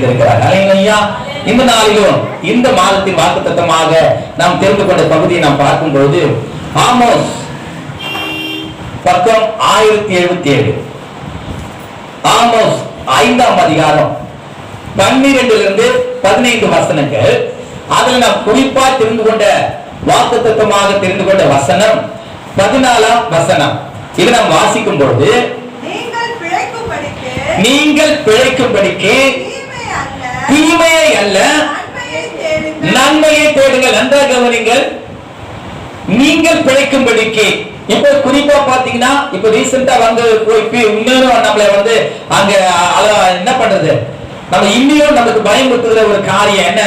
செய்திருக்கிறார் இந்த நாளிலும் இந்த மாதத்தின் வாக்குத்தத்தமாக நாம் தெரிந்து கொண்ட பகுதியை நாம் பார்க்கும் பொழுது ஆமோஸ் பக்கம் ஆயிரத்தி எழுபத்தி ஏழு. ஆமோஸ் ஐந்தாம் அதிகாரம் பன்னிரெண்டுல இருந்து பதினைந்து வசனங்கள். அதுல நாம் குறிப்பா தெரிந்து கொண்ட வாக்குத்தத்தமாக தெரிந்து கொண்ட வசனம் பதினாலாம் வசனம். இது நாம் வாசிக்கும் பொழுது நீங்கள் பிழைக்கும்படிக்கு நீங்கள் பிழைக்கும்படிக்கு தீமை அல்ல தீமையை அல்ல நன்மையை தேடுங்கள். நன்றாக கவனிங்கள். நீங்கள் பிழைக்கும்படிக்கு. இப்ப குறிப்பா பாத்தீங்கன்னா இப்ப ரீசெண்டா வந்து போய் இப்ப நம்மள வந்து அங்க என்ன பண்றது? நம்ம இன்னும் நமக்கு பயமுறுத்துகிற ஒரு காரியம் என்ன?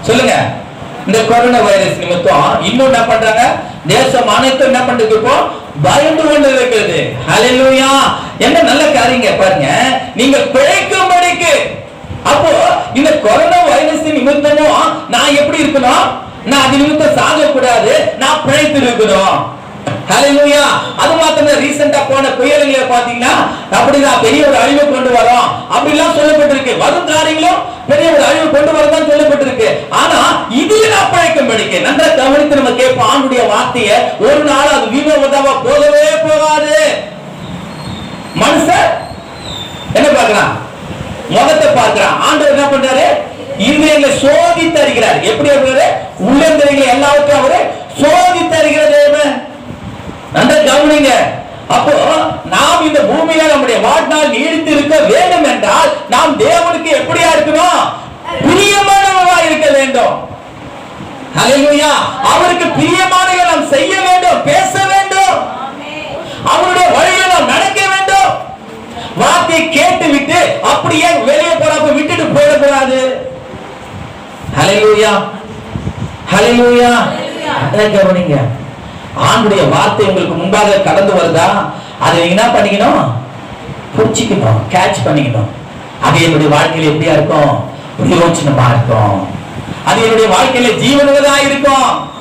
சொல்லுங்க. இந்த கொரோனா வைரஸ் நிமித்தம் இன்னும் என்ன பண்றாங்க? தேசம் அனைத்தும் என்ன பண்றது இப்போ? பயந்து கொண்டு இருக்கிறது. என்ன நல்ல காரியங்க பாருங்க. நீங்க பிழைக்கும்படிக்கு. அப்போ இந்த கொரோனா வைரஸ் நிமித்தமும் நான் எப்படி இருக்கணும்? நான் அது நிமித்தம் சாகக்கூடாது நான் பிழைத்து இருக்கணும் ஹalleluya அது மாத்திரம் ரீசெண்டா போன புயல்களை பாத்தீங்கன்னா அப்படிதான் பெரிய ஒரு அழிவு கொண்டு வரோம். அப்படிலாம் சொல்லப்பட்டிருக்கு. வரும் காரியங்களும் பெரிய ஒரு அழிவு கொண்டு வரதான் சொல்லப்பட்டிருக்கு. ஆனா இதுல நான் பழைக்கும்படிக்கு நன்றா கவனித்து நம்ம கேட்போம். ஆண்டுடைய வார்த்தையை ஒரு நாள் அது விமோதமா போகவே போகாது. மனுஷன் என்ன பார்க்கறான்? முகத்தை பார்க்கிறான். ஆண்டவர் என்ன பண்றாரு? இந்திரியங்களை சோதித்து அறிகிறார். எப்படி அறிகிறாரு? உள்ளந்தரைகளை எல்லாவற்றையும் அவரு சோதித்து அறிகிற தேவன். நன்றா கவனிங்க. அப்போ நாம் இந்த பூமியில நம்முடைய வாழ்நாள் நீடித்து இருக்க வேண்டும் என்றால் நாம் தேவனுக்கு எப்படியா இருக்கணும் பிரியமானவர்களா இருக்க வேண்டும். அவருக்கு பிரியமானதை நாம் செய்ய வேண்டும். பேச வேண்டும் அவருடைய வழியில் நாம் நடக்க வேண்டும் வார்த்தையை கேட்டு விட்டு அப்படியே வெளியே போறப்ப விட்டுட்டு போயிடக்கூடாது. ஹalleluya அதை கவனிங்க. ஆண்டுடைய வார்த்தை உங்களுக்கு முன்பாக கடந்து வருதா? அதை நீங்க என்ன பண்ணிக்கணும்? புடிச்சுக்கணும் கேட்ச் பண்ணிக்கணும். அது என்னுடைய வாழ்க்கையில எப்படியா இருக்கும்? பிரயோஜனமா இருக்கும். அது என்னுடைய வாழ்க்கையில ஜீவனுள்ளதா இருக்கும்.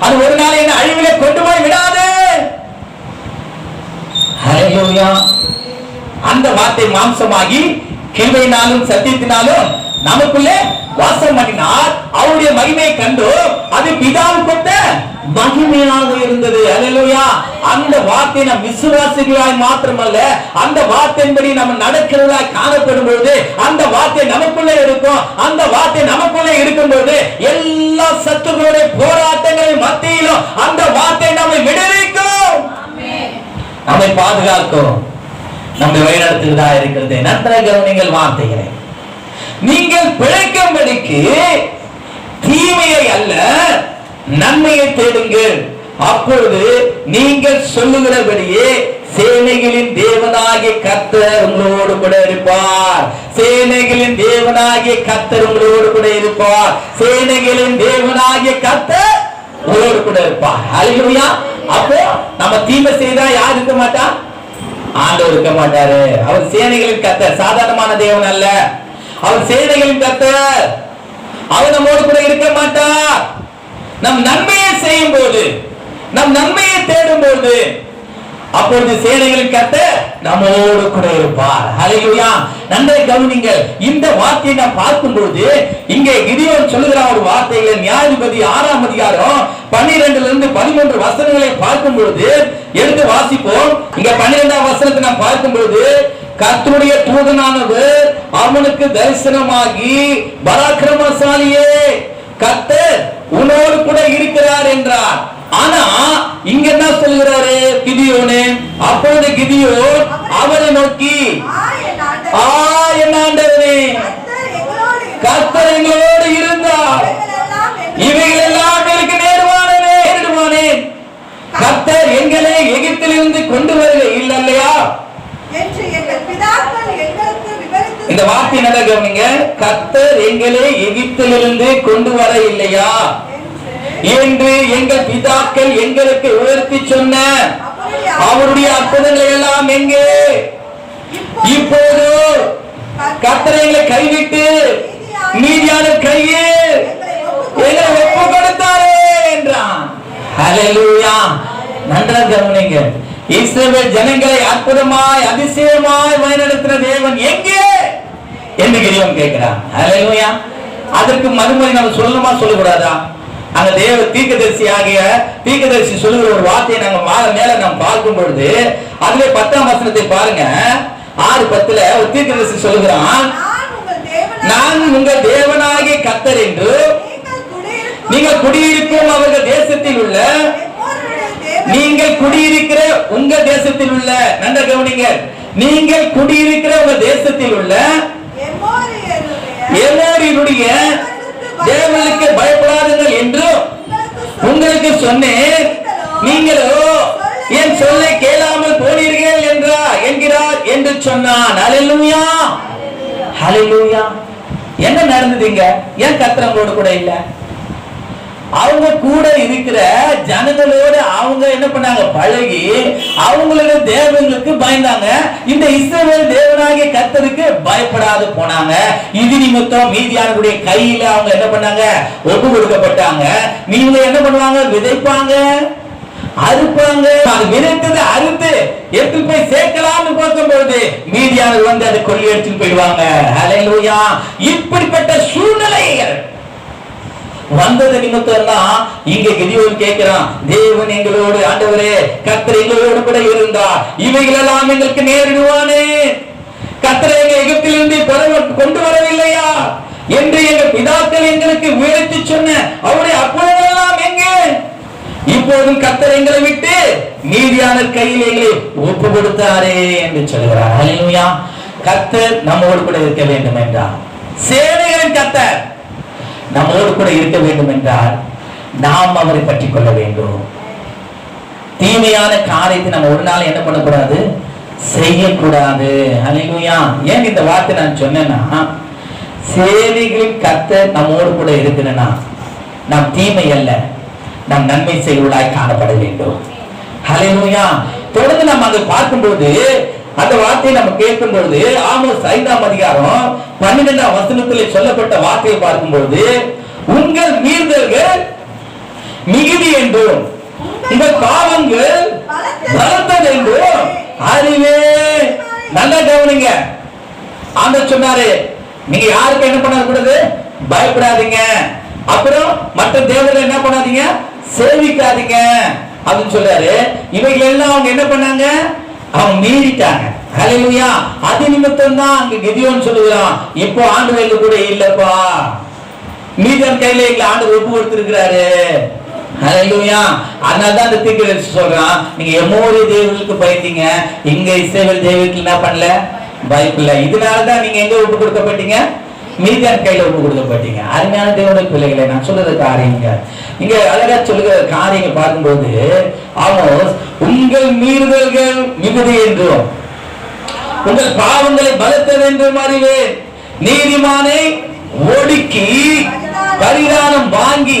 அது ஒரு நாள் என்ன அழிவிலே கொண்டு போய் விடாது. ஹalleluya அந்த வார்த்தை மாம்சமாகி கிருபையினாலும் சத்தியத்தினாலும் நமக்குள்ளே வாசம் பண்ணினார். அவருடைய மகிமையை கண்டு அது பிதாவுக்கு மகிமையாக இருந்தது. ஹalleluya. அந்த வார்த்தை நம் விசுவாசிகளாய் மாத்திரமல்ல அந்த வார்த்தையின்படி நம்ம நடக்கிறவர்களாய் காணப்படும் பொழுது அந்த வார்த்தை நமக்குள்ளே இருக்கும். அந்த வார்த்தை நமக்குள்ளே இருக்கும் பொழுது எல்லா சத்துக்களுடைய போராட்டங்களின் மத்தியிலும் அந்த வார்த்தை நம்மை விடுவிக்கும். நம்மை பாதுகாக்கும். நம்முடைய வழிநடத்தில் தான் இருக்கிறது நன்றாக கவனிங்கள் வார்த்தைகளை. நீங்கள் பிழைக்கும்படிக்கு தீமையை அல்ல நன்மையை தேடுங்கள். அப்பொழுது நீங்கள் சொல்லுகிறபடியே சேனைகளின் தேவனாகிய கத்தர் உங்களோடு கூட இருப்பார். சேனைகளின் தேவனாகிய கத்தர் உங்களோடு கூட இருப்பார். சேனைகளின் தேவனாகிய கத்தர் உங்களோடு கூட இருப்பார். ஹalleluya அப்போ நம்ம தீமை செய்தா யார் இருக்க மாட்டா? ஆண்டவர் இருக்க மாட்டாரு. அவர் சேனைகளின் கத்த சாதாரணமான தேவன் அல்ல. அவர் சேனைகளின் கத்த அவர் நம்மோடு கூட இருக்க மாட்டார். நம் நன்மையை செய்யும் போது நம் நன்மையை தேடும் போது அப்பொழுது சேனைகளின் கத்த நம்மோடு கூட இருப்பார். ஹalleluya நன்றை கவனிங்கள். இந்த வார்த்தையை நான் பார்க்கும் பொழுது இங்கே கிதியோன் சொல்லுகிற ஒரு வார்த்தையில நியாயாதிபதி ஆறாம் அதிகாரம் பன்னிரெண்டுல இருந்து பதிமூன்று வசனங்களை பார்க்கும் பொழுது எடுத்து வாசிப்போம். இங்க பன்னிரெண்டாம் வசனத்தை நான் பார்க்கும் பொழுது கர்த்தருடைய தூதனானது அவனுக்கு தரிசனமாகி பராக்கிரமசாலியே கத்தர் உன்னோடு கூட இருக்கிறார் என்றார். ஆனா இங்க என்ன சொல்கிறாரு கிதியோனு? அப்பொழுது கிதியோன் அவனை நோக்கி ஆ, என் ஆண்டவரே, கர்த்தர் எங்களோடு இருந்தார். இவைகள் எல்லாம் எனக்கு நேர்வானவே நேரிடுவானேன் கர்த்தர் எங்களை எகிப்திலிருந்து கொண்டு வருக இல்லையா என்று எங்கள் பிதாக்கள் எங்களுக்கு விவரித்து இந்த வார்த்தை நல்லா கவனிங்க? கர்த்தர் எங்களை எகிப்திலிருந்து கொண்டு வர இல்லையா என்று எங்கள் பிதாக்கள் எங்களுக்கு உயர்த்தி சொன்ன அவருடைய அவருடைய அற்புதங்களை எல்லாம் எங்கே? இப்போது கர்த்தர் கைவிட்டு மீதியான கையே எங்களை ஒப்பு கொடுத்தாரே என்றான். ஹalleluya. நன்றாக கவனிங்க. இஸ்ரேல் ஜனங்களை அற்புதமாய் அதிசயமாய் வழிநடத்தின தேவன் எங்கே? என்று கிரிவன் கேட்கிறான். ஹalleluya. அதற்கு மறுமொழி நம்ம சொல்லணுமா சொல்லக்கூடாதா? அங்க தேவ தீர்க்கதரிசி ஆகிய தீர்க்கதரிசி சொல்லுகிற ஒரு வார்த்தையை நாங்க மாலை மேல நாம் பார்க்கும் பொழுது அதுல பத்தாம் வசனத்தை பாருங்க. ஆறு பத்துல ஒரு தீர்க்கதரிசி சொல்லுகிறான் நான் உங்கள் தேவனாகிய கத்தர் என்று நீங்கள் குடியிருக்கும் அவர்கள் தேசத்தில் உள்ள நீங்கள் குடியிருக்கிற உங்க தேசத்தில் உள்ள நன்ற கவனிங்க. நீங்கள் குடியிருக்கிற உங்க தேசத்தில் உள்ள எல்லோரினுடைய தேவனுக்கு பயப்படாதீர்கள் என்றும் உங்களுக்கு சொன்னேன். நீங்களோ என் சொல்லை கேளாமல் போனீர்கள் என்றா என்கிறார் என்று சொன்னான். அலிலுயா அலிலுயா என்ன நடந்ததுங்க ஏன் கத்திரங்களோடு கூட இல்லை? அவங்க கூட இருக்கிற ஜனங்களோட அவங்க என்ன பண்ணாங்க? பழகி அவங்களோட தேவங்களுக்கு பயந்தாங்க. இந்த இஸ்ரேல் தேவனாகிய கத்தருக்கு பயப்படாது போனாங்க. இது நிமித்தம் மீதியானுடைய கையில அவங்க என்ன பண்ணாங்க? ஒப்பு கொடுக்கப்பட்டாங்க. நீங்க என்ன பண்ணுவாங்க? விதைப்பாங்க. அறுப்பாங்க. அது விதைத்தது அறுத்து எடுத்து போய் சேர்க்கலாம்னு பார்க்கும்போது மீதியானது வந்து அதை கொள்ளி எடுத்துட்டு போயிடுவாங்க இப்படிப்பட்ட சூழ்நிலைகள் வந்தது நிமித்தம்னா தான் இங்க கிதியோன் கேட்கிறான் தேவன் எங்களோடு ஆண்டவரே கர்த்தர் எங்களோடு கூட இருந்தா இவைகளெல்லாம் எங்களுக்கு நேரிடுவானே. கத்தரை எங்க எகிப்திலிருந்து கொண்டு வரவில்லையா? என்று எங்க பிதாக்கள் எங்களுக்கு உயர்த்தி சொன்ன அவருடைய அப்புறமெல்லாம் எங்கே? இப்போதும் கத்தர் எங்களை விட்டு நீதியான கையில் எங்களை ஒப்பு கொடுத்தாரே என்று சொல்கிறார் கத்தர் நம்மோடு கூட இருக்க வேண்டும் என்றார். சேனைகளின் கத்தர் நம்மோடு கூட இருக்க வேண்டும் என்றால் நாம் அவரை பற்றி கொள்ள வேண்டும். தீமையான காரியத்தை நம்ம ஒரு நாள் என்ன பண்ணக்கூடாது? செய்யக்கூடாது. ஹalleluya ஏன் இந்த வார்த்தை நான் சொன்னேன்னா சேவைகளின் கத்த நம்மோடு கூட இருக்கணும்னா நாம் தீமை அல்ல. நாம் நன்மை செய்வதாய் காணப்பட வேண்டும். ஹalleluya தொடர்ந்து நம்ம அதை பார்க்கும்போது அந்த வார்த்தையை நம்ம கேட்கும் பொழுது ஆமோஸ் ஐந்தாம் அதிகாரம் பன்னிரெண்டாம் வசனத்திலே சொல்லப்பட்ட வார்த்தையை பார்க்கும் பொழுது உங்கள் மீறுதல்கள் மிகுதி என்றும் உங்கள் பாவங்கள் பலத்தது என்றும் அறிவே. நல்லா கவனிங்க. ஆண்டவர் சொன்னாரு நீங்க யாருக்கு என்ன பண்ணக்கூடாது பயப்படாதீங்க. அப்புறம் மற்ற தேவர்கள் என்ன பண்ணாதீங்க? சேவிக்காதீங்க. அப்படின்னு சொல்றாரு. இவைகள் எல்லாம் அவங்க என்ன பண்ணாங்க? அவன் மீறிட்டாங்க. ஹalleluya அது நிமித்தம் தான் அங்க கெதியோன்னு சொல்லுகிறான். இப்போ ஆண்டு கூட இல்லப்பா? மீதன் கையில எங்களை ஆண்டு ஒப்பு கொடுத்திருக்கிறாரு ஹalleluya அதனால தான் அந்த தீர்க்கதரிசி சொல்றான் நீங்க எமோரி தேவர்களுக்கு பயந்தீங்க. இங்க இஸ்ரவேல் தேவர்களுக்கு என்ன பண்ணல? பயப்பில்ல இதனால தான் நீங்க எங்க ஒப்பு கொடுக்கப்பட்டீங்க மீதியான் கையில ஒப்பு கொடுக்கப்பட்டீங்க அருமையான தேவனுடைய பிள்ளைகளை நான் சொல்றது காரியங்க. இங்க அழகா சொல்லுகிற காரியங்க பார்க்கும்போது ஆமோஸ் உங்கள் மீறுதல்கள் மிகுதி என்றும் உங்கள் பாவங்களை பலத்தது என்றும் அறிவேன். நீதிமானை ஒடுக்கி பரிதானம் வாங்கி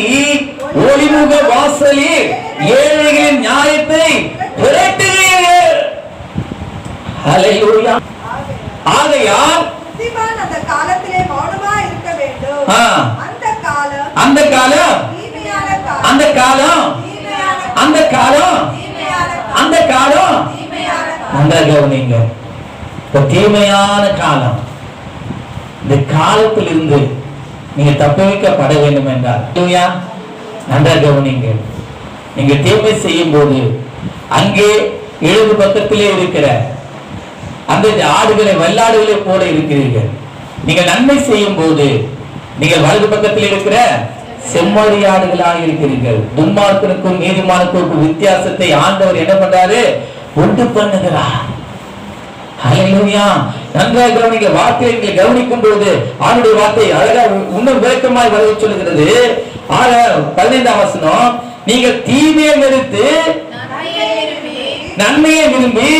ஒளிமுக வாசலில் ஏழைகளின் நியாயத்தை ஆகையால் அந்த காலம் அந்த காலம் அந்த காலம் அந்த காலம்? நல்லா கவனிங்க. இப்போ தீமையான காலம். இந்த காலத்தில் இருந்து நீங்க தப்புவிக்கப்பட வேண்டும் என்றால் ஹalleluya. கவனிங்க. நீங்க தீமை செய்யும் போது அங்கே எழுது பக்கத்திலே இருக்கிற அந்த ஆடுகளை வெள்ளாடுகளை போல இருக்கிறீர்கள். நீங்கள் நன்மை செய்யும் போது நீங்கள் வலது பக்கத்தில் இருக்கிற செம்மொழியாடுகளாக இருக்கிறீர்கள் துன்மார்க்கனுக்கும் நீதிமானுக்கும் வித்தியாசத்தை ஆண்டவர் என்ன பண்றாரு? உண்டு பண்ணுகிறார். நன்றாக கவனிக்க வார்த்தையை நீங்கள் கவனிக்கும் போது ஆண்டுடைய வார்த்தை அழகா இன்னும் விளக்கமாய் வருக சொல்லுகிறது. ஆக பதினைந்தாம் வசனம் நீங்கள் தீமையை நிறுத்து நன்மையை விரும்பி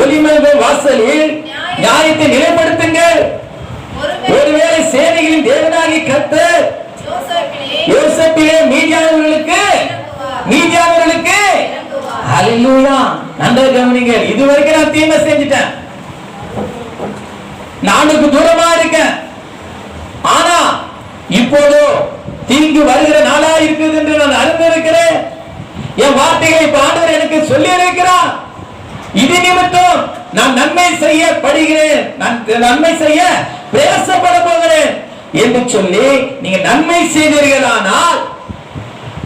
ஒளிமல்க வாசலில் நியாயத்தை நிலைப்படுத்துங்கள். ஒருவேளை சேனைகளின் தேவனாகி கத்த யோசப்பிலே மீதியானவர்களுக்கு மீதியானவர்களுக்கு ஹalleluya. நன்றாக கவனிங்க இதுவரைக்கும் நான் தீமை செஞ்சுட்டேன். நானுக்கு தூரமா இருக்கேன். ஆனா இப்போதோ தீங்கு வருகிற நாளா இருக்குது என்று நான் அறிந்திருக்கிறேன். என் வார்த்தைகளை இப்ப ஆண்டவர் எனக்கு சொல்லி இருக்கிறார் இது நிமித்தம் நான் நன்மை செய்ய படுகிறேன் நான் நன்மை செய்ய பிரயாசப்பட போகிறேன். என்று சொல்லி நீங்க நன்மை செய்தீர்களானால்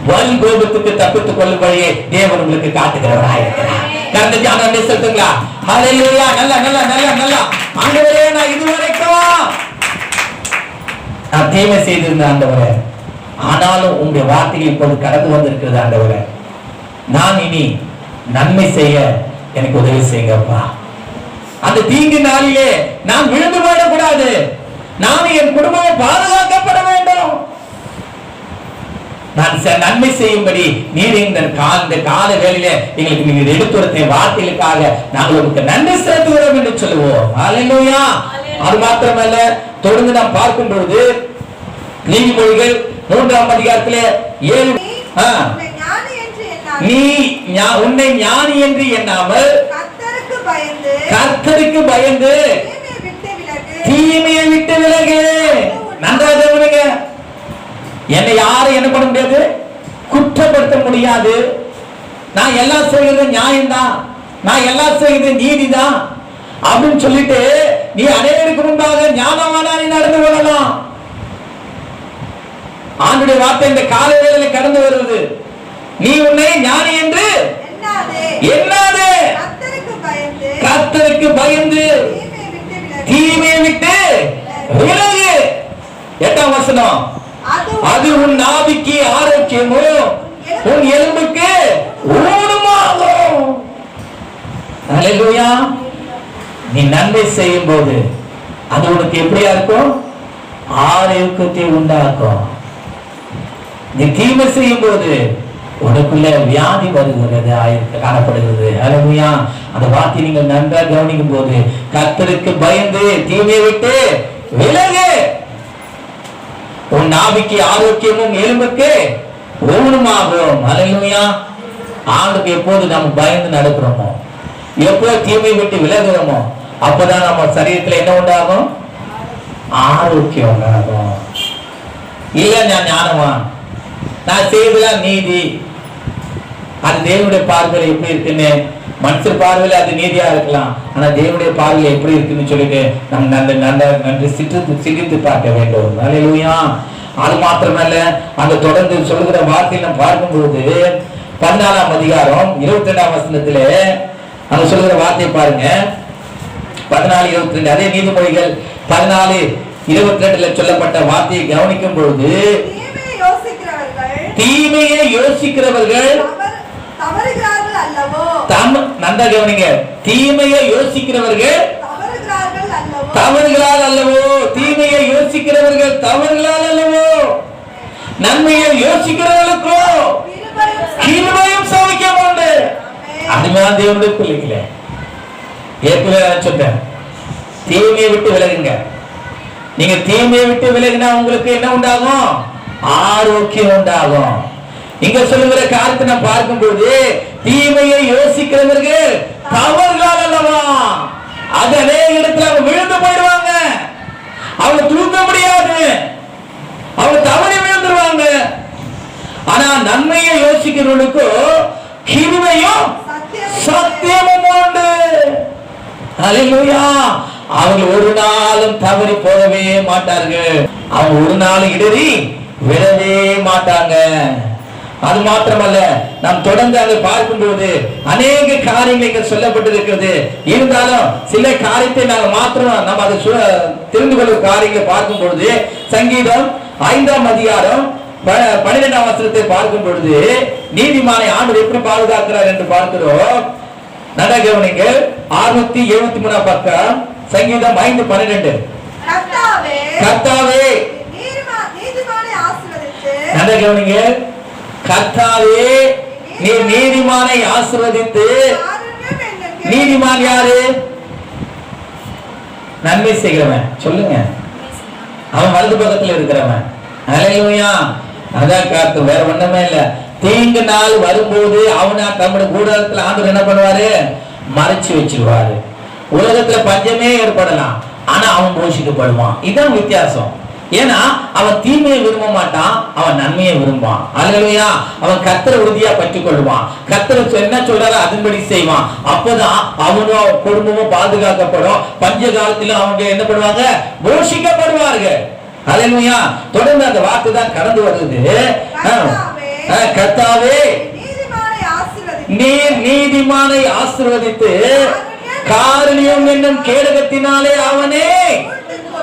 வல் கோபத்துக்கு தப்பித்துக் கொள்ளும் வழியை தேவன் உங்களுக்கு காட்டுகிறவராக இருக்கிறார். கடந்த ஜானம் செலுத்துங்களா? ஹalleluya நல்லா நல்லா நல்லா நல்லா. ஆண்டவரே நான் இதுவரைக்கும்? நான் தீமை செய்திருந்தேன் ஆண்டவரே ஆனாலும் உங்களுடைய வார்த்தைகள் இப்போது கடந்து வந்திருக்கிறது ஆண்டவரே. நான் இனி நன்மை செய்ய எனக்கு உதவி செய்யுங்கப்பா. அந்த தீங்கு நாளிலே நான் விழுந்து போயிடக்கூடாது. நான் என் குடும்பம் பாதுகாக்கப்பட வேண்டும். நான் நன்மை செய்யும்படி நீர் இந்த கால இந்த கால வேளையில எங்களுக்கு நீங்க எடுத்துரைத்த வார்த்தைகளுக்காக நாங்கள் உங்களுக்கு நன்றி செலுத்துகிறோம் என்று சொல்லுவோம். ஹalleluya அது மாத்திரமல்ல தொடர்ந்து நாம் பார்க்கும் பொழுது நீதிமொழிகள் மூன்றாம் அதிகாரத்திலே ஏழு. நீ உன்னை ஞானி என்று எண்ணாமல் கர்த்தருக்கு பயந்து தீமையை விட்டு விலகு. நன்றாக கவனிங்க. என்னை யாரும் என்ன பண்ண முடியாது. குற்றப்படுத்த முடியாது. நான் எல்லாம் செய்யறது நியாயம்தான். நான் எல்லாம் செய்யறது நீதிதான். அப்படின்னு சொல்லிட்டு நீ அனைவருக்கு முன்பாக ஞானமானா நீ நடந்து கொள்ளலாம். ஆண்டுடைய வார்த்தை இந்த கால வேளையில கடந்து வருவது. நீ உன்னை ஞானி என்று பயந்து. கர்த்தருக்கு பயந்து. தீமையை விட்டு விலகு. எட்டாம் வசனம். அது உன் நாவிக்கு ஆரோக்கியமோ உன் எலும்புக்கு ஊனமாகும். நீ நன்மை செய்யும் போது அது உனக்கு எப்படியா இருக்கும்? ஆரோக்கியத்தை உண்டாக்கும். நீ தீமை செய்யும் போது உனக்குள்ள வியாதி வருகிறது காணப்படுகிறது. அல்லேலூயா அந்த வார்த்தையை நீங்கள் நன்றாக கவனிக்கும் போது கத்தருக்கு பயந்து தீமையை விட்டு விலகு. உன் நாவிக்கு ஆரோக்கியமும் எலும்புக்கு ஊனமாகும். அல்லேலூயா ஆண்டுக்கு எப்போது நம்ம பயந்து நடக்கிறோமோ? எப்போ தீமை விட்டு விலகுறோமோ? அப்பதான் நம்ம சரீரத்துல என்ன உண்டாகும்? ஆரோக்கியம் உண்டாகும். இல்ல நான் ஞானவான்? நான் செய்ததெல்லாம் நீதி. அது தேவனுடைய பார்வையில் எப்படி இருக்குன்னு மனுஷர் பார்வையில் அது நீதியா இருக்கலாம். ஆனா தேவனுடைய பார்வையில் எப்படி இருக்குன்னு சொல்லிட்டு நம்ம நல்ல நல்ல நன்றி சிற்றித்து சிரித்து பார்க்க வேண்டும். அல்லேலூயா அது மாத்திரமல்ல அந்த தொடர்ந்து சொல்லுகிற வார்த்தையை நம்ம பார்க்கும்போது பதினாலாம் அதிகாரம் இருபத்தி ரெண்டாம் வசனத்திலே அந்த சொல்லுகிற வார்த்தையை பாருங்க. பதினாலு இருபத்தி ரெண்டு அதே நீதிமொழிகள் பதினாலு இருபத்தி ரெண்டுல சொல்லப்பட்ட வார்த்தையை கவனிக்கும் பொழுது தீமையை யோசிக்கிறவர்கள் நன்றா கவனிங்க. தீமையை யோசிக்கிறவர்கள் தவறுகளால் அல்லவோ? தீமையை யோசிக்கிறவர்கள் தவறுகளால் அல்லவோ? நன்மையை யோசிக்கிறவர்களுக்கோ? கிருபையும் சௌக்கியம் உண்டு. அதுதான் தேவனுடைய பிள்ளைகளே. ஏற்கனவே நான் சொன்னேன். தீமையை விட்டு விலகுங்க. நீங்க தீமையை விட்டு விலகினா உங்களுக்கு என்ன உண்டாகும்? ஆரோக்கியம் உண்டாகும். இங்க சொல்லுகிற காரியத்தை நான் பார்க்கும்போது தீமையை யோசிக்கிறவர்கள் தவறுகள் அல்லவா? அது அநேக இடத்துல அவங்க விழுந்து போயிடுவாங்க. அவங்க தூக்க முடியாது. அவங்க தவறி விழுந்துருவாங்க. ஆனா நன்மையை யோசிக்கிறவனுக்கு கிருமையும் சத்தியமும் உண்டு. அல்லேலூயா அவங்க ஒரு நாளும் தவறி போகவே மாட்டார்கள். அவங்க ஒரு நாள் இடறி விழவே மாட்டாங்க. அது மாத்திரமல்ல நாம் தொடர்ந்து அதை பார்க்கும்போது அநேக காரியங்கள் இங்க சொல்லப்பட்டிருக்கிறது. இருந்தாலும் சில காரியத்தை நாங்கள் மாத்திரம் நம்ம அதை தெரிந்து கொள்ளும் காரியங்களை பார்க்கும் பொழுது சங்கீதம் ஐந்தாம் அதிகாரம் பன்னிரெண்டாம் வசனத்தை பார்க்கும் பொழுது நீதிமானை ஆண்டு எப்படி பாதுகாக்கிறார் என்று பார்க்கிறோம். நல்ல கவனிங்க அறுநூத்தி எழுபத்தி மூணாம் பக்கம் சங்கீதம் ஐந்து பன்னிரெண்டு கர்த்தாவே நல்ல கவனிங்க கர்த்தாவே நீ நீதிமானை ஆசிர்வதித்து நீதிமான் யாரு? நன்மை செய்கிறவன். சொல்லுங்க. அவன் வலது பக்கத்துல இருக்கிறவன். அலையுமையா அதான் காத்து வேற ஒண்ணுமே இல்ல. தீங்கு நாள் வரும்போது அவனா தம்முடைய கூடாரத்துல ஆண்டு என்ன பண்ணுவாரு? மறைச்சு வச்சிருவாரு. உலகத்துல பஞ்சமே ஏற்படலாம். ஆனா அவன் போஷிக்கப்படுவான் இதுதான் வித்தியாசம். ஏன்னா அவன் தீமையை விரும்ப மாட்டான் அவன் நன்மையை விரும்பான் அல்லையா அவன் கத்தரை உறுதியா பற்றி கொள்வான் கத்தரை என்ன சொல்றாரோ அதன்படி செய்வான். அப்பதான் அவனும் அவன் குடும்பமும் பாதுகாக்கப்படும். பஞ்ச காலத்திலும் அவங்க என்ன பண்ணுவாங்க? போஷிக்கப்படுவார்கள். அல்லையா தொடர்ந்து அந்த வார்த்தை தான் கடந்து வருது. ஆசீர்வதி நீர் நீதிமானை ஆசீர்வதித்து காரணியம் என்னும் கேடகத்தினாலே அவனே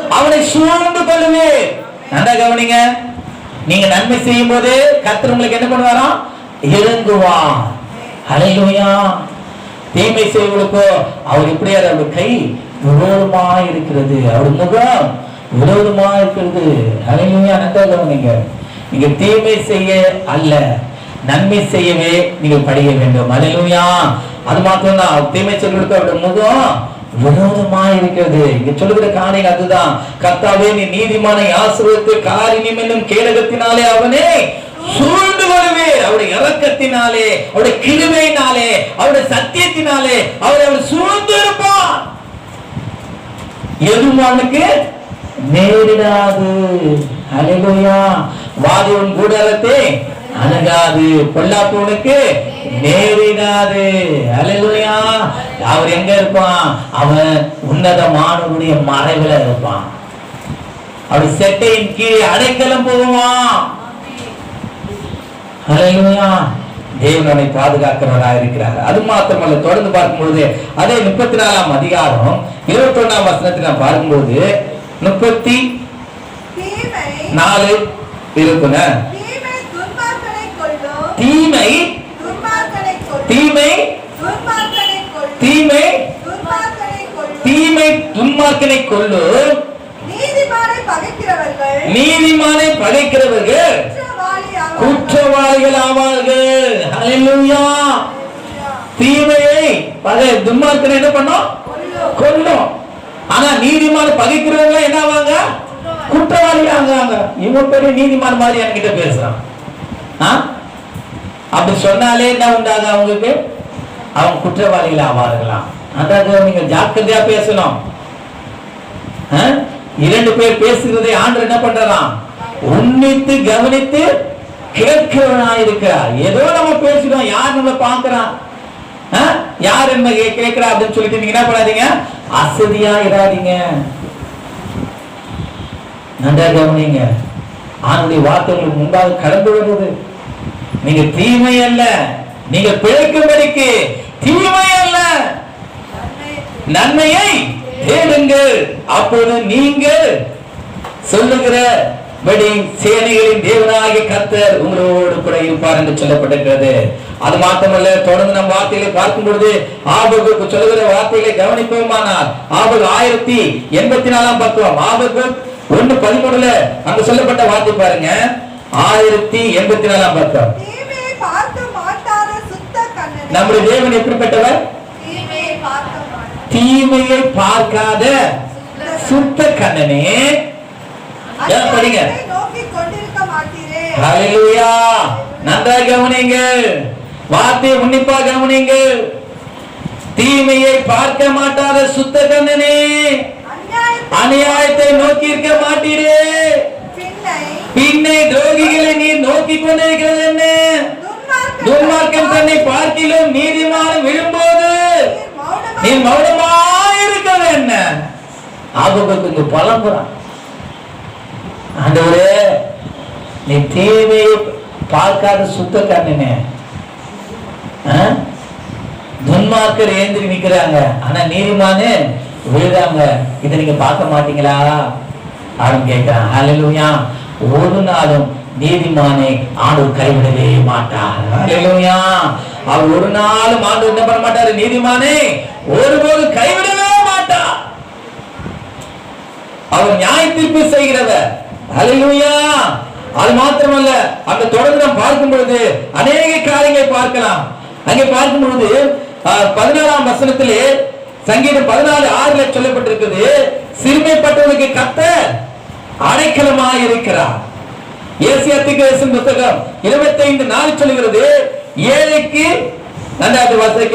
அவனை சூழ்ந்து கொள்ளுமே நல்லா கவனிங்க. நீங்க நன்மை செய்யும் போது கத்தர் உங்களுக்கு என்ன பண்ணுவாராம் இறங்குவான் ஹalleluya. தீமை செய்வர்களுக்கோ அவர் இப்படியா அவர் கை விரோதமா இருக்கிறது. அவர் முகம் விரோதமா இருக்கிறது. ஹalleluya. நல்லா கவனிங்க. நீங்க தீமை செய்ய அல்ல. நன்மை செய்யவே நீங்கள் படிக்க வேண்டும். ஹalleluya. அது மாத்திரம் தான் தீமை செய்வர்களுக்கு அவருடைய முகம் விரோதமா இருக்கிறது. இங்க சொல்லுகிற காரியம் அதுதான். கர்த்தாவே நீ நீதிமானை ஆசிரியத்து காரியம் என்னும் கேடகத்தினாலே அவனே சூழ்ந்து வருவே அவருடைய இறக்கத்தினாலே அவருடைய கிருமையினாலே அவருடைய சத்தியத்தினாலே அவரை அவர் சூழ்ந்து இருப்பான். எதுவும் அவனுக்கு நேரிடாது. அலையா வாதிவன் கூடாரத்தை அணுகாது. பொல்லாப்பவனுக்கு நேரிடாது. அலையா அவர் எங்க இருப்பான்? அவன் உன்னதமானவருடைய மறைவில இருப்பான். அவர் செட்டையின் கீழே அடைக்கலம் போவான் ஹalleluya. தேவன் பாதுகாக்கிறவராக இருக்கிறார். அது மாத்திரமல்ல தொடர்ந்து பார்க்கும்போது அதே முப்பத்தி நாலாம் அதிகாரம் இருபத்தி ஒண்ணாம் வசனத்தில் நாம் பார்க்கும்போது முப்பத்தி நாலு இருக்குங்க தீமை தீமை தீமை தீமை துன்மார்க்கனை கொள்ளு நீதிமானை பகைக்கிறவர்கள். குற்றவாளிகள் ஆவார்கள். தீமையை பகை துன்மார்க்கனை என்ன பண்ணோம்? கொல்லும். ஆனா நீதிமான பகைக்கிறவங்க என்ன ஆவாங்க? குற்றவாளி ஆகாங்க இவன் பெரிய நீதிமான் மாதிரி என்கிட்ட பேசுறான். ஆ? அப்படி சொன்னாலே என்ன உண்டாக அவங்களுக்கு? அவங்க குற்றவாளிகள் ஆவார்களாம் அதாவது நீங்க ஜாக்கிரதையா பேசணும். ஆ? இரண்டு பேர் பேசுகிறதை ஆண்டு என்ன பண்றாராம்? உன்னித்து கவனித்து கேட்கிறவனா இருக்கிறார். ஏதோ நம்ம பேசுறோம் யார் நம்ம பார்க்கறான்? ஆ? யார் என்ன கேட்கிறா அப்படின்னு சொல்லிட்டு நீங்க என்ன பண்ணாதீங்க? அசதியா இராதீங்க நன்றா கவனிங்க ஆணுடைய வார்த்தைகளுக்கு முன்பாக கடந்து வருவது நீங்க தீமை அல்ல. நீங்க பிழைக்கும்படிக்கு தீமை அல்ல. நன்மையை தேடுங்கள். அப்போது நீங்கள் சொல்லுகிற சேனைகளின் தேவனாகிய கர்த்தர் உங்களோடு கூட இருப்பார் என்று சொல்லப்பட்டிருக்கிறது. அது மாத்திரமல்ல தொடர்ந்து நம் வார்த்தைகளை பார்க்கும் பொழுது ஆபகுக்கு சொல்லுகிற வார்த்தைகளை கவனிப்போமானால் ஆபகு ஆயிரத்தி எண்பத்தி நாலாம் பக்கம் ஆபகு ஒன்று பதிமூணுல அங்க சொல்லப்பட்ட வார்த்தை பாருங்க. ஆயிரத்தி எண்பத்தி நாலாம் பக்கம் நம்முடைய தேவன் எப்படிப்பட்டவர்? தீமையை பார்க்க மாட்டாத தீமையை பார்க்காத சுத்த கண்ணனே. படிங்க. நன்றாக கவனிங்க வார்த்தையை உன்னிப்பா கவனிங்க தீமையை பார்க்க மாட்டாத சுத்த கண்ணனே. அநியாயத்தை நோக்கி இருக்க மாட்டீரே. பின்னை பின்னை துரோகிகளை நீ நோக்கி கொண்டிருக்கிறது என்ன? துன்மார்க்கன் துன்மார்க்கன் தன்னை பார்க்கிலும் நீதிமான் விழும்போது நீ நீர் மௌனமாய் மௌனமாயிருக்கிறது என்ன? ஆபத்துக்கு இங்க புலம்புறான். ஆண்டவரே நீ தீமையை பார்க்காத சுத்த கண்ணனே? துன்மார்க்கர் ஏந்திரி நிக்கிறாங்க. ஆனா நீதிமானு விழுறாங்க. இதை நீங்க பார்க்க மாட்டீங்களா? அப்படின்னு கேட்கிறான் ஒரு நாளும் நீதிமானை ஆண்டவர் கைவிடவே மாட்டார். அவர் ஒரு நாளும் ஆண்டு என்ன பண்ண மாட்டாரு? நீதிமானே ஒருபோது கைவிடவே மாட்டார். அவர் நியாய தீர்ப்பு செய்கிறவர். ஹalleluya. அது மாத்திரமல்ல அந்த தொடர்ந்து நாம் பார்க்கும் பொழுது அநேக காரியங்களை பார்க்கலாம். அங்கே பார்க்கும் பொழுது பதினாறாம் வசனத்திலே சங்கீதம் பதினாலு ஆறுல சொல்லப்பட்டிருக்குது சிறுமைப்பட்டவனுக்கு கத்த அடைக்கலமாக இருக்கிறார் ஏசியா புத்தகம் 25 நாள் சொல்லுகிறது ஏழைக்கு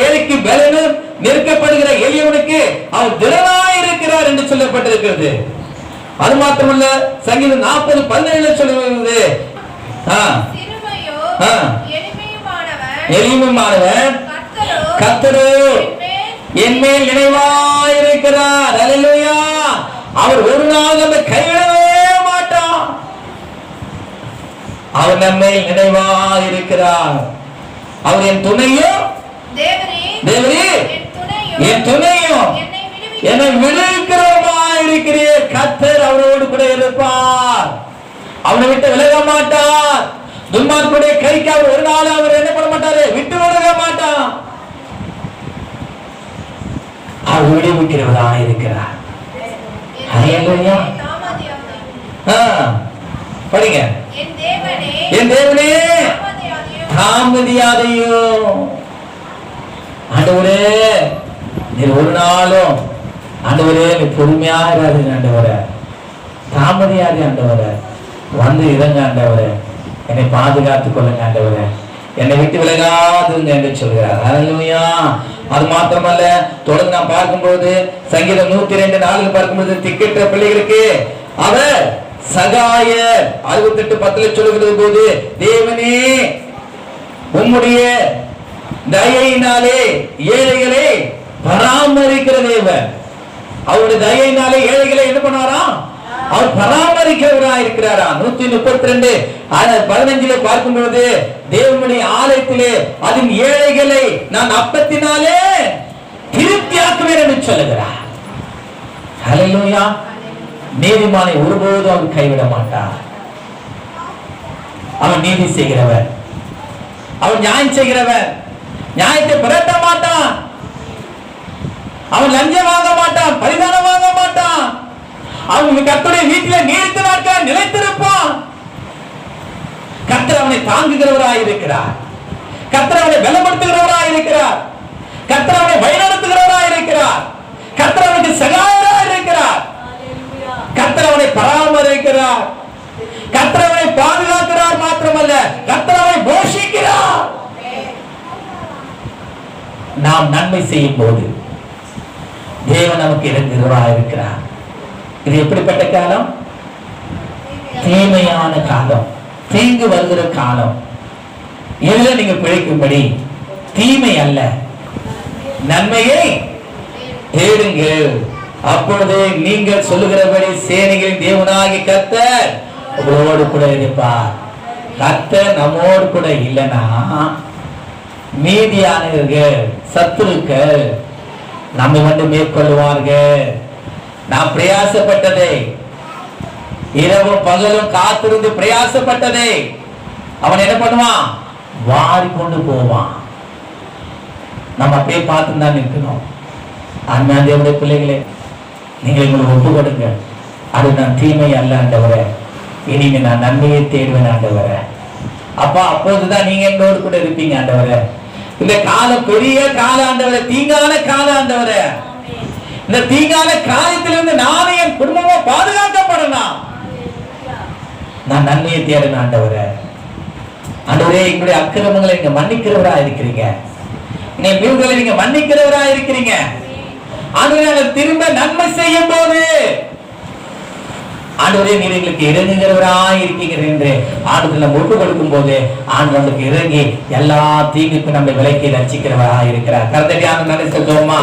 ஏழைக்கு பலனும் நெருக்கப்படுகிற எளியவனுக்கு அவர் திறனாய் இருக்கிறார் என்று சொல்லப்பட்டிருக்கிறது. அது மாத்திரமல்ல சங்கீதம் நாற்பது பதினேழு சொல்லுகிறது. எளிமையானவன் என்மேல் என் மேல் நினைவாயிருக்கிறார் அவர் ஒரு நாள் நம்மை கைவிடவே மாட்டான் அவர் நம்மை நினைவாயிருக்கிறார் அவர் என் துணையும் தேவரே என் துணையும் என் துணையும் என்னை விடுவிக்க என்னை விடுவிக்கிறவமா இருக்கிறீர் கத்தர் அவரோடு கூட இருப்பார். அவனை விட்டு விலக மாட்டார். துன்மார்க்குடைய கைக்கு அவர் ஒரு நாள் அவர் என்ன பண்ண மாட்டாரு? விட்டு விலக மாட்டான் அவர் விடுவிக்கிறவரா இருக்கிறார் படிங்க. என் தேவனே தாமதியாதையோ ஆண்டவரே நீர் ஒரு நாளும் ஆண்டவரே நீ பொறுமையா இராதீங்க ஆண்டவரே. தாமதியாதே ஆண்டவரே. வந்து இறங்க ஆண்டவரே. என்னை பாதுகாத்துக் கொள்ளுங்க ஆண்டவரே. என்னை விட்டு விலகாதுங்க என்று சொல்கிறார். ஹalleluya அது மாத்திரமல்ல தொடர்ந்து நான் பார்க்கும்போது சங்கீதம் நூத்தி ரெண்டு நாளுக்கு பார்க்கும்போது திக்கெட்ட பிள்ளைகளுக்கு அவர் சகாய அறுபத்தி எட்டு பத்துல சொல்லுகிறது போது தேவனே உம்முடைய தயையினாலே ஏழைகளை பராமரிக்கிற தேவன். அவருடைய தயையினாலே ஏழைகளை என்ன பண்ணாராம் அவர் பராமரிக்கிறவரா இருக்கிறாரா நூத்தி முப்பத்தி ரெண்டு பதினஞ்சுல பார்க்கும் பொழுது தேவனுடைய ஆலயத்திலே அதன் ஏழைகளை நான் அப்பத்தினாலே திருப்தியாக்குவேன் என்று சொல்லுகிறார். ஹalleluya. நீதிமானை ஒருபோதும் அவன் கைவிட மாட்டார் அவன் நீதி செய்கிறவர் அவன் நியாயம் செய்கிறவன். நியாயத்தை புரட்ட மாட்டான். அவன் லஞ்சம் வாங்க மாட்டான் பரிதானம் வாங்க மாட்டான். அவன் கத்துடைய வீட்டில நீடித்த நாட்கள் நிலைத்திருப்பான். கத்தர் அவனை தாங்குகிறவராய் இருக்கிறார். கத்தர் அவனை பலப்படுத்துகிறவராய் இருக்கிறார். கத்தர் அவனை வழிநடத்துகிறவராய் இருக்கிறார். கத்தர் அவனுக்கு சகாயராய் இருக்கிறார். கர்த்தர் அவனை பராமரிக்கிறார். கர்த்தர் அவனை பாதுகாக்கிறார் மாத்திரமல்ல கர்த்தர் அவனை போஷிக்கிறார். நாம் நன்மை செய்யும் போது தேவன் நமக்கு இறங்குகிறவராக இருக்கிறார். இது எப்படிப்பட்ட காலம்? தீமையான காலம். தீங்கு வருகிற காலம். இதுல நீங்க பிழைக்கும்படி? தீமை அல்ல. நன்மையை தேடுங்கள். அப்பொழுது நீங்கள் சொல்லுகிறபடி சேனைகளின் தேவனாகி கத்தர் உங்களோடு கூட இருப்பார். கத்தர் நம்மோடு கூட இல்லைன்னா மீதியானவர்கள் சத்துருக்கள் நம்ம வந்து மேற்கொள்வார்கள் நான் பிரயாசப்பட்டதை இரவும் பகலும் காத்திருந்து பிரயாசப்பட்டதை அவன் என்ன பண்ணுவான்? வாரி கொண்டு போவான். நம்ம அப்படியே பார்த்து தான் இருக்கணும் அண்ணாந்தேவுடைய பிள்ளைகளே நீங்கள் எங்களுக்கு ஒப்பு கொடுங்க அது நான் தீமை அல்ல ஆண்டவரே. இனிமே நான் நன்மையை தேடுவேன் ஆண்டவரே. அப்பா அப்போதுதான் நீங்க எங்களோடு கூட இருப்பீங்க ஆண்டவரே. இந்த காலம் பெரிய கால ஆண்டவரே. தீங்கான கால ஆண்டவரே. இந்த தீங்கான காலத்திலிருந்து நானும் என் குடும்பமும் பாதுகாக்கப்படணும். நான் நன்மையை தேடணும் ஆண்டவரே. ஆண்டவரே எங்களுடைய அக்கிரமங்களை நீங்க மன்னிக்கிறவரா இருக்கிறீங்க. நீங்க மீன்களை நீங்க மன்னிக்கிறவரா இருக்கிறீங்க. ஆண்டவரே திரும்ப நன்மை செய்யும் போது ஆண்டவரே நீர் எங்களுக்கு இறங்குகிறவரா இருக்கீங்க என்று ஆண்டுல ஒப்பு கொடுக்கும் போது ஆண்டு நமக்கு இறங்கி எல்லா தீங்குக்கும் நம்மை விலக்கி ரசிக்கிறவராய் இருக்கிறார். கருத்தடி ஆண்டு சொல்லுவோமா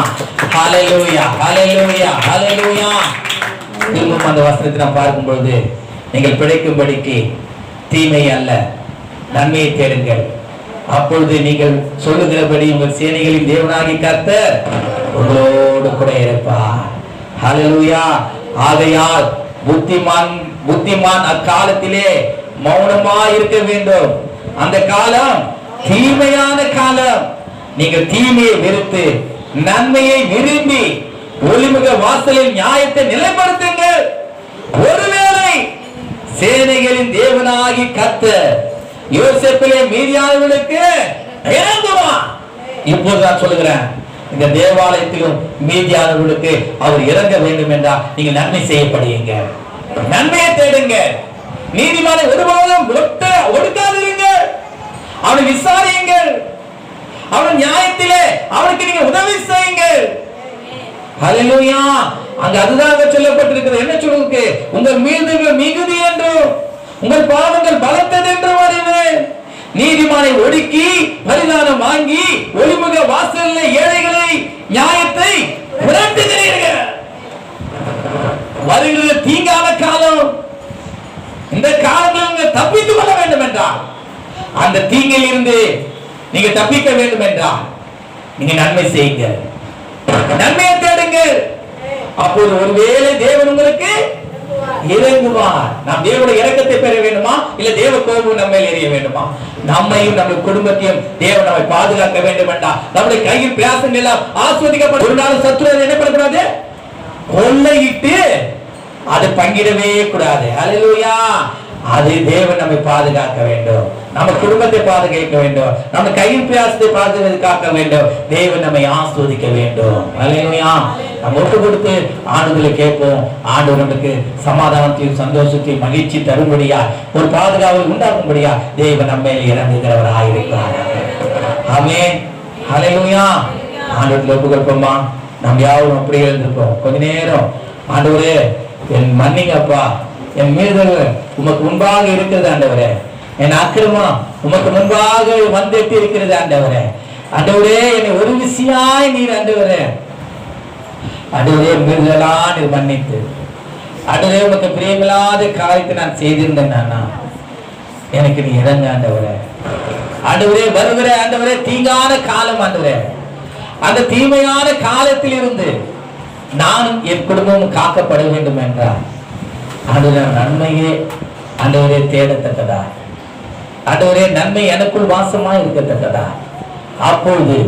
ஹalleluya ஹalleluya ஹalleluya. திரும்பவும் அந்த வசனத்தை நாம் பார்க்கும் பொழுது நீங்கள் பிழைக்கும்படிக்கு தீமை அல்ல நன்மையை தேடுங்கள். அப்பொழுது நீங்கள் சொல்லுகிறபடி உங்கள் சேனைகளின் தேவனாகி கர்த்தர் உங்களோடு கூட இருப்பார். ஹalleluya ஆகையால் புத்திமான் புத்திமான் அக்காலத்திலே மௌனமா இருக்க வேண்டும். அந்த காலம் தீமையான காலம். நீங்கள் தீமையை வெறுத்து நன்மையை விரும்பி ஒளிமுக வாசலில் நியாயத்தை நிலைப்படுத்துங்கள். ஒருவேளை சேனைகளின் தேவனாகி கத்த யோசிப்பிலே மீதியானவர்களுக்கு இறங்குவான் இப்போது நான் சொல்லுகிறேன். இந்த தேவாலயத்திலும் மீதியானவர்களுக்கு அவர் இறங்க வேண்டும் என்றால் நீங்கள் நன்மை செய்யப்படுவீங்க. நன்மையை தேடுங்க. நீதிமான ஒருபோதும் ஒடுக்காதிருங்க. அவனை விசாரியுங்கள் அவன் நியாயத்திலே அவனுக்கு நீங்க உதவி செய்யுங்கள். ஹalleluya அங்க அதுதான் சொல்லப்பட்டிருக்கிறது. என்ன சொல்லுங்க உங்கள் மீதுகள் மிகுதி என்றும் உங்கள் பாவங்கள் பலத்தது என்றும் அறிவு நீதிமானை ஒடுக்கி பரிதானம் வாங்கி ஒளிமுக வாசலில் ஏழைகள் நியாயத்தை புரட்டுகிறீர்கள் வருகிறது தீங்கான காலம் இந்த காலத்தில் நீங்கள் தப்பித்துக் கொள்ள வேண்டும் என்றால் அந்த தீங்கில் இருந்து நீங்க தப்பிக்க வேண்டும் என்றால் நீங்க நன்மை செய்யுங்க நன்மையை தேடுங்க அப்போது ஒருவேளை தேவன் உங்களுக்கு இறங்குவார். நாம் தேவனுடைய இறக்கத்தை பெற வேண்டுமா? இல்ல தேவ கோபம் நம்ம எரிய வேண்டுமா? நம்மையும் நம்ம குடும்பத்தையும் தேவன் நம்மை பாதுகாக்க வேண்டும் என்றால் நம்முடைய கையில் பிரயாசம் எல்லாம் ஆஸ்வதிக்கப்படும் ஒரு நாள் சத்துரு என்ன பண்ணக்கூடாது கொள்ளையிட்டு அது பங்கிடவே கூடாது. அல்லேலூயா அது தேவன் நம்மை பாதுகாக்க வேண்டும். நம்ம குடும்பத்தை பாதுகாக்க வேண்டும். நம்ம கையில் பிரயாசத்தை பாதுகாக்க வேண்டும். தேவன் நம்மை ஆஸ்வதிக்க வேண்டும். அல்லேலூயா நம்ம ஒட்டு கொடுத்து ஆண்டுகளை கேட்போம். ஆண்டு நமக்கு சமாதானத்தையும் சந்தோஷத்தையும் மகிழ்ச்சி தரும்படியா ஒரு பாதுகாவலை உண்டாக்கும்படியா தேவன் நம்ம மேல் இறங்குகிறவராயிருக்கிறார். ஆமென் ஹalleluya ஆண்டு ஒப்பு கொடுப்போமா நம்ம யாரும் அப்படியே இருந்திருப்போம் கொஞ்ச நேரம். ஆண்டு என் மன்னிங்கப்பா. என் மீறுதல் உமக்கு முன்பாக இருக்கிறது ஆண்டவரே. என் அக்கிரமம் உமக்கு முன்பாக வந்துட்டு இருக்கிறது ஆண்டவரே. ஆண்டவரே என்னை ஒரு விசியாய் நீர் ஆண்டவரே. ஆண்டவரே மீறுதலா நீர் மன்னித்து. ஆண்டவரே உமக்கு பிரியமில்லாத காரியத்தை நான் செய்திருந்தேன் நானா எனக்கு நீ இறங்க ஆண்டவரே. ஆண்டவரே வருகிற ஆண்டவரே தீங்கான காலம் ஆண்டவரே. அந்த தீமையான காலத்தில் இருந்து நானும் என் குடும்பமும் காக்கப்பட வேண்டும் என்றார். ஆண்டவரே நன்மையே ஆண்டவரே தேடத்தக்கதா? ஆண்டவரே நன்மை எனக்குள் வாசமா இருக்கத்தக்கதா? அப்பொழுது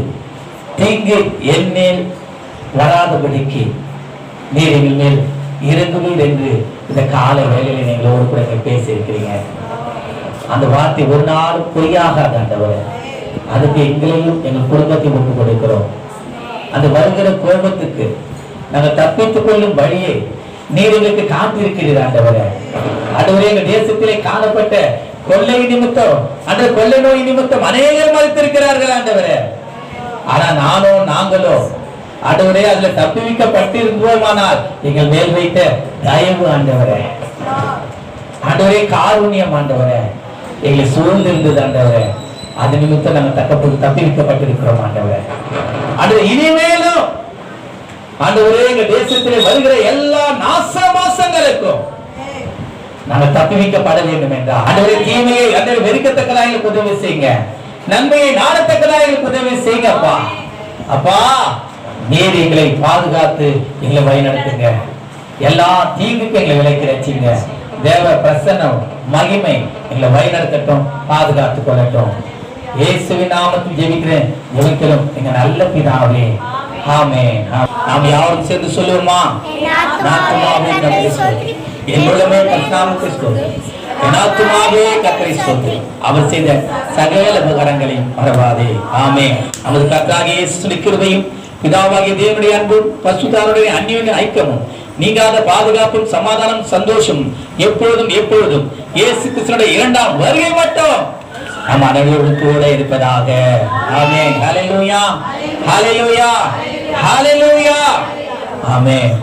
தீங்கு என் மேல் வராதபடிக்கு நீர் எங்கள் மேல் இறங்குவீர் என்று இந்த கால நீங்களில் ஒரு கூட பேசியிருக்கிறீங்க. அந்த வார்த்தை ஒரு நாள் பொய்யாகாது ஆண்டவரே. அதுக்கு எங்களையும் எங்கள் குடும்பத்தையும் ஒப்பு கொடுக்கிறோம். அந்த வருகிற கோபத்துக்கு நாங்கள் தப்பித்துக் கொள்ளும் வழியை நீர் எங்களுக்கு காத்திருக்கிறீர் ஆண்டவரே. ஆண்டவரே எங்க தேசத்திலே காணப்பட்ட கொள்ளை நிமித்தம் அந்த கொள்ளை நோய் நிமித்தம் அநேகர் மறுத்திருக்கிறார்கள் ஆண்டவரே. ஆனா நானோ நாங்களோ ஆண்டவரே அதுல தப்புவிக்கப்பட்டிருந்தோமானால் எங்கள் மேல் வைத்த தயவு ஆண்டவரே. ஆண்டவரே காருண்யம் ஆண்டவரே. எங்களை சூழ்ந்திருந்தது ஆண்டவரே. அது நிமித்தம் நாங்கள் தக்க தப்பிவிக்கப்பட்டிருக்கிறோம் ஆண்டவரே. ஆண்டவரே இனிமேலும் ஆண்டவரே எங்க தேசத்திலே வருகிற எல்லா நாசமாசங்களுக்கும் நாங்க தப்புவிக்கப்பட வேண்டும் என்றால் ஆண்டவரே தீமையை ஆண்டவரே வெறுக்கத்தக்கதாக எங்களுக்கு உதவி செய்யுங்க. நன்மையை நாடத்தக்கதாக எங்களுக்கு உதவி செய்யுங்க அப்பா. அப்பா நீர் எங்களை பாதுகாத்து எங்களை வழிநடத்துங்க. எல்லா தீங்குக்கு எங்களை விலைக்கு ரசிங்க தேவ பிரசன்னம் மகிமை எங்களை வழிநடத்தட்டும் பாதுகாத்து கொள்ளட்டும். இயேசுவின் நாமத்தில் ஜெபிக்கிறேன். ஜெபிக்கிறோம் எங்க நல்ல பிதாவே ஆமே நாம் யாரும் சேர்ந்து சொல்லுவோமா நாத்துமாவே கர்த்தரை ஸ்தோத்திரி. என்னுள்ளமே கர்த்தாவுக்கு ஸ்தோத்திரி. ஸ்தோத்திரி. அவர் செய்த சகல உபகாரங்களையும் மறவாதே ஆமே நமது கர்த்தராகிய இயேசு கிருபையும் பிதாவாகிய தேவனுடைய அன்பும் பசுதாருடைய அந்நியுடைய ஐக்கியமும் நீங்காத பாதுகாப்பும் சமாதானம் சந்தோஷம் எப்பொழுதும் எப்பொழுதும் இயேசு கிருஷ்ணனுடைய இரண்டாம் வருகை மட்டும் நம் அனைவரோடு கூட இருப்பதாக. ஆமென். ஹalleluya. ஹalleluya. ஹalleluya. ஆமென்.